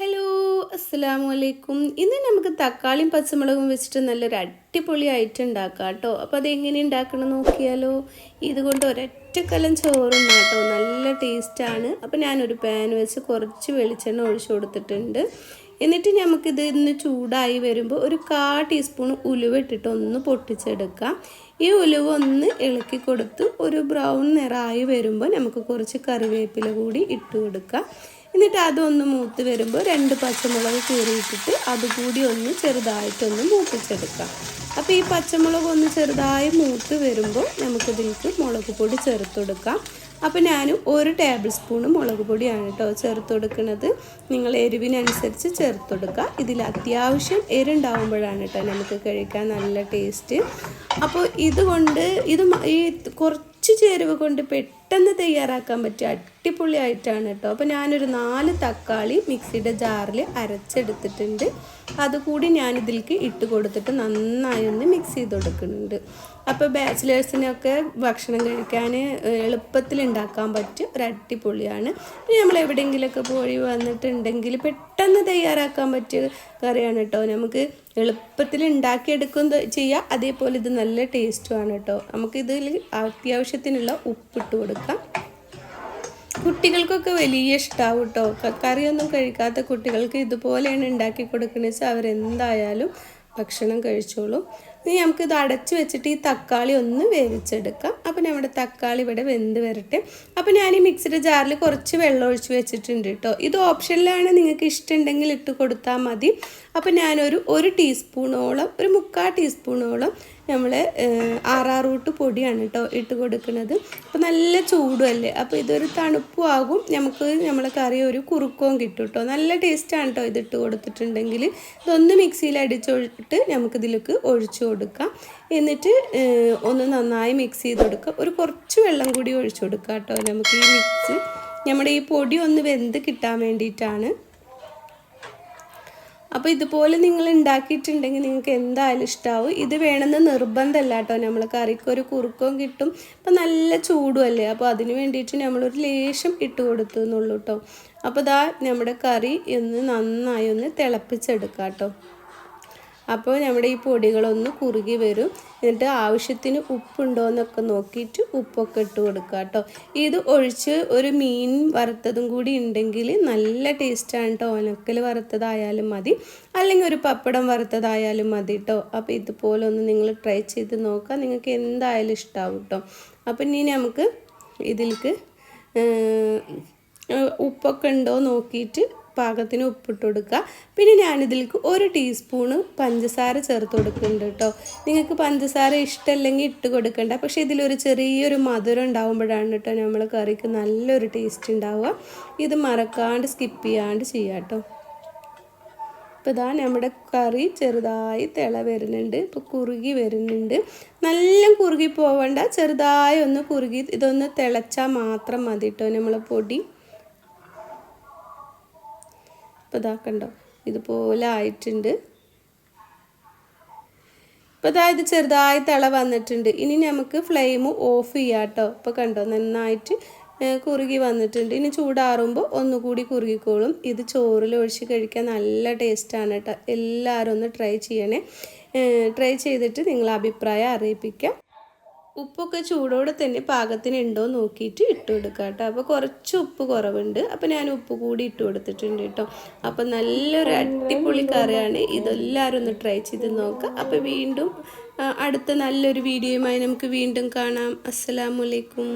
Hello അസ്സാം വലൈക്കും ഇന്ന് നമുക്ക് തക്കാളിയും പച്ചമുളകും വെച്ചിട്ട് നല്ലൊരു അടിപൊളി ഐറ്റം ഉണ്ടാക്കാം കേട്ടോ. അപ്പോൾ അതെങ്ങനെ ഉണ്ടാക്കണം നോക്കിയാലോ? ഇതുകൊണ്ട് ഒരൊറ്റ കലം ചോറും കേട്ടോ. നല്ല ടേസ്റ്റാണ് അപ്പോൾ ഞാനൊരു പാൻ വെച്ച് കുറച്ച് വെളിച്ചെണ്ണ ഒഴിച്ചു കൊടുത്തിട്ടുണ്ട്. എന്നിട്ട് നമുക്കിത് ഇന്ന് ചൂടായി വരുമ്പോൾ ഒരു കാ ടീസ്പൂൺ ഉലുവ ഇട്ടിട്ട് ഒന്ന് പൊട്ടിച്ചെടുക്കാം. ഈ ഉലുവ ഒന്ന് ഇളക്കി കൊടുത്ത് ഒരു ബ്രൗൺ നിറമായി വരുമ്പോൾ നമുക്ക് കുറച്ച് കറിവേപ്പില കൂടി ഇട്ട് കൊടുക്കാം. എന്നിട്ട് അതൊന്ന് മൂത്ത് വരുമ്പോൾ രണ്ട് പച്ചമുളക് കീറിയിട്ടിട്ട് അതുകൂടി ഒന്ന് ചെറുതായിട്ടൊന്ന് മൂപ്പിച്ചെടുക്കാം. അപ്പോൾ ഈ പച്ചമുളക് ഒന്ന് ചെറുതായി മൂത്ത് വരുമ്പോൾ നമുക്കിതിലേക്ക് മുളക് പൊടി ചേർത്ത് കൊടുക്കാം. അപ്പോൾ ഞാൻ ഒരു ടേബിൾ സ്പൂൺ മുളക് പൊടിയാണ് കേട്ടോ ചേർത്ത് കൊടുക്കുന്നത്. നിങ്ങൾ എരിവിനനുസരിച്ച് ചേർത്ത് കൊടുക്കുക. ഇതിൽ അത്യാവശ്യം എരുണ്ടാവുമ്പോഴാണ് കേട്ടോ നമുക്ക് കഴിക്കാൻ നല്ല ടേസ്റ്റ്. അപ്പോൾ ഇതുകൊണ്ട് ഇത് ഈ കുറച്ച് ചേരുവ കൊണ്ട് പെട്ടെന്ന് തയ്യാറാക്കാൻ പറ്റിയ അടിപൊളിയായിട്ടാണ് കേട്ടോ. അപ്പോൾ ഞാനൊരു നാല് തക്കാളി മിക്സിയുടെ ജാറിൽ അരച്ചെടുത്തിട്ടുണ്ട്. അതുകൂടി ഞാനിതിലേക്ക് ഇട്ട് കൊടുത്തിട്ട് നന്നായി ഒന്ന് മിക്സ് ചെയ്ത് കൊടുക്കുന്നുണ്ട്. അപ്പോൾ ബാച്ചിലേഴ്സിനൊക്കെ ഭക്ഷണം കഴിക്കാൻ എളുപ്പത്തിൽ ഉണ്ടാക്കാൻ പറ്റിയ ഒരു അടിപൊളിയാണ്. നമ്മൾ എവിടെയെങ്കിലുമൊക്കെ പോയി വന്നിട്ടുണ്ടെങ്കിൽ പെട്ടെന്ന് തയ്യാറാക്കാൻ പറ്റിയ കറിയാണ് കേട്ടോ. നമുക്ക് എളുപ്പത്തിൽ ഉണ്ടാക്കിയെടുക്കും ചെയ്യാം. അതേപോലെ ഇത് നല്ല ടേസ്റ്റുമാണ് കേട്ടോ. നമുക്കിതിൽ അത്യാവശ്യത്തിനുള്ള ഉപ്പിട്ട് കൊടുക്കാം. കുട്ടികൾക്കൊക്കെ വലിയ ഇഷ്ടമാവും കേട്ടോ കറിയൊന്നും കഴിക്കാത്ത കുട്ടികൾക്ക് ഇതുപോലെയാണ് ഉണ്ടാക്കി കൊടുക്കുന്നത് വെച്ചാൽ അവരെന്തായാലും ഭക്ഷണം കഴിച്ചോളും. ഇനി നമുക്കിത് അടച്ചു വെച്ചിട്ട് ഈ തക്കാളി ഒന്ന് വേവിച്ചെടുക്കാം. അപ്പോൾ നമ്മുടെ തക്കാളി ഇവിടെ വെന്ത് വരട്ടെ. അപ്പോൾ ഞാൻ ഈ മിക്സിയുടെ ജാറിൽ കുറച്ച് വെള്ളം ഒഴിച്ച് വെച്ചിട്ടുണ്ട് കേട്ടോ ഇത് ഓപ്ഷനിലാണ് നിങ്ങൾക്ക് ഇഷ്ടമുണ്ടെങ്കിൽ ഇട്ട് കൊടുത്താൽ മതി. അപ്പോൾ ഞാനൊരു ഒരു ടീസ്പൂണോളം ഒരു മുക്കാൽ ടീസ്പൂണോളം നമ്മൾ ആറാറൂട്ട് പൊടിയാണ് കേട്ടോ ഇട്ട് കൊടുക്കുന്നത്. അപ്പോൾ നല്ല ചൂടുമല്ലേ അപ്പോൾ ഇതൊരു തണുപ്പും ആകും നമുക്ക് നമ്മളെ കറി ഒരു കുറുക്കവും കിട്ടും കേട്ടോ നല്ല ടേസ്റ്റാണ് കേട്ടോ ഇതിട്ട് കൊടുത്തിട്ടുണ്ടെങ്കിൽ ഇതൊന്ന് മിക്സിയിൽ അടിച്ചൊഴിട്ട് നമുക്കിതിലേക്ക് ഒഴിച്ചു കൊടുക്കാം. എന്നിട്ട് ഒന്ന് നന്നായി മിക്സ് ചെയ്ത് കൊടുക്കാം. ഒരു കുറച്ച് വെള്ളം കൂടി ഒഴിച്ചു കൊടുക്കാം കേട്ടോ നമുക്ക് ഈ മിക്സ്. നമ്മുടെ ഈ പൊടി ഒന്ന് വെന്ത് കിട്ടാൻ വേണ്ടിയിട്ടാണ്. അപ്പോൾ ഇതുപോലെ നിങ്ങൾ ഉണ്ടാക്കിയിട്ടുണ്ടെങ്കിൽ നിങ്ങൾക്ക് എന്തായാലും ഇഷ്ടമാവും ഇത് വേണമെന്ന് നിർബന്ധമല്ല കേട്ടോ. നമ്മൾ കറിക്ക് ഒരു കുറുക്കവും കിട്ടും. അപ്പം നല്ല ചൂടുമല്ലേ? അപ്പോൾ അതിന് വേണ്ടിയിട്ട് നമ്മളൊരു ലേശം ഇട്ട് കൊടുത്തു എന്നുള്ളൂ കേട്ടോ. അപ്പോൾ ഇതാ നമ്മുടെ കറി ഒന്ന് നന്നായി ഒന്ന് തിളപ്പിച്ചെടുക്കാം കേട്ടോ. അപ്പോൾ നമ്മുടെ ഈ പൊടികളൊന്ന് കുറുകി വരും. എന്നിട്ട് ആവശ്യത്തിന് ഉപ്പുണ്ടോ എന്നൊക്കെ നോക്കിയിട്ട് ഉപ്പൊക്കെ ഇട്ട് കൊടുക്കുക കേട്ടോ. ഇത് ഒഴിച്ച് ഒരു മീൻ വറുത്തതും കൂടി ഉണ്ടെങ്കിൽ നല്ല ടേസ്റ്റാണ് കേട്ടോ ഓനക്കൽ വറുത്തതായാലും മതി. അല്ലെങ്കിൽ ഒരു പപ്പടം വറുത്തതായാലും മതി കേട്ടോ അപ്പോൾ ഇതുപോലെ ഒന്ന് നിങ്ങൾ ട്രൈ ചെയ്ത് നോക്കുക. നിങ്ങൾക്ക് എന്തായാലും ഇഷ്ടമാവും കേട്ടോ അപ്പം ഇനി നമുക്ക് ഇതിലേക്ക് ഉപ്പൊക്കെ ഉണ്ടോ നോക്കിയിട്ട് പാകത്തിന് ഉപ്പിട്ട് കൊടുക്കുക. പിന്നെ ഞാനിതിലേക്ക് ഒരു ടീസ്പൂണ് പഞ്ചസാര ചേർത്ത് കൊടുക്കുന്നുണ്ട് കേട്ടോ. നിങ്ങൾക്ക് പഞ്ചസാര ഇഷ്ടമല്ലെങ്കിൽ ഇട്ട് കൊടുക്കണ്ട. പക്ഷേ ഇതിലൊരു ചെറിയൊരു മധുരം ഉണ്ടാകുമ്പോഴാണ് കേട്ടോ നമ്മൾ കറിക്ക് നല്ലൊരു ടേസ്റ്റ് ഉണ്ടാവുക. ഇത് മറക്കാണ്ട് സ്കിപ്പ് ചെയ്യാണ്ട് ചെയ്യാം കേട്ടോ. ഇപ്പോൾ ഇതാ നമ്മുടെ കറി ചെറുതായി തിള വരുന്നുണ്ട്. ഇപ്പോൾ കുറുകി വരുന്നുണ്ട്. നല്ല കുറുകി പോവണ്ട. ചെറുതായി ഒന്ന് കുറുകി ഇതൊന്ന് തിളച്ചാൽ മാത്രം മതി കേട്ടോ നമ്മളെ പൊടി. ഇപ്പോൾ ഇതാ കണ്ടോ ഇതുപോലെ ആയിട്ടുണ്ട്. ഇപ്പോൾ ഇതാ ഇത് ചെറുതായി തിള വന്നിട്ടുണ്ട്. ഇനി നമുക്ക് ഫ്ലെയിം ഓഫ് ചെയ്യാം കേട്ടോ ഇപ്പോൾ കണ്ടോ? നന്നായിട്ട് കുറുകി വന്നിട്ടുണ്ട്. ഇനി ചൂടാറുമ്പോൾ ഒന്നുകൂടി കുറുകിക്കോളും. ഇത് ചോറിൽ ഒഴിച്ച് കഴിക്കാൻ നല്ല ടേസ്റ്റാണ് കേട്ടോ എല്ലാവരും ഒന്ന് ട്രൈ ചെയ്യണേ. ട്രൈ ചെയ്തിട്ട് നിങ്ങളെ അഭിപ്രായം അറിയിപ്പിക്കാം. ഉപ്പൊക്കെ ചൂടോടെ തന്നെ പാകത്തിന് ഉണ്ടോ നോക്കിയിട്ട് ഇട്ട് കൊടുക്കുക കേട്ടോ. അപ്പോൾ കുറച്ച് ഉപ്പ് കുറവുണ്ട്. അപ്പോൾ ഞാൻ ഉപ്പ് കൂടി ഇട്ട് കൊടുത്തിട്ടുണ്ട് കേട്ടോ. അപ്പോൾ നല്ലൊരു അടിപൊളി കറിയാണ്. ഇതെല്ലാവരും ഒന്ന് ട്രൈ ചെയ്ത് നോക്കുക. അപ്പോൾ വീണ്ടും അടുത്ത നല്ലൊരു വീഡിയോയുമായി നമുക്ക് വീണ്ടും കാണാം. അസ്സലാമലൈക്കും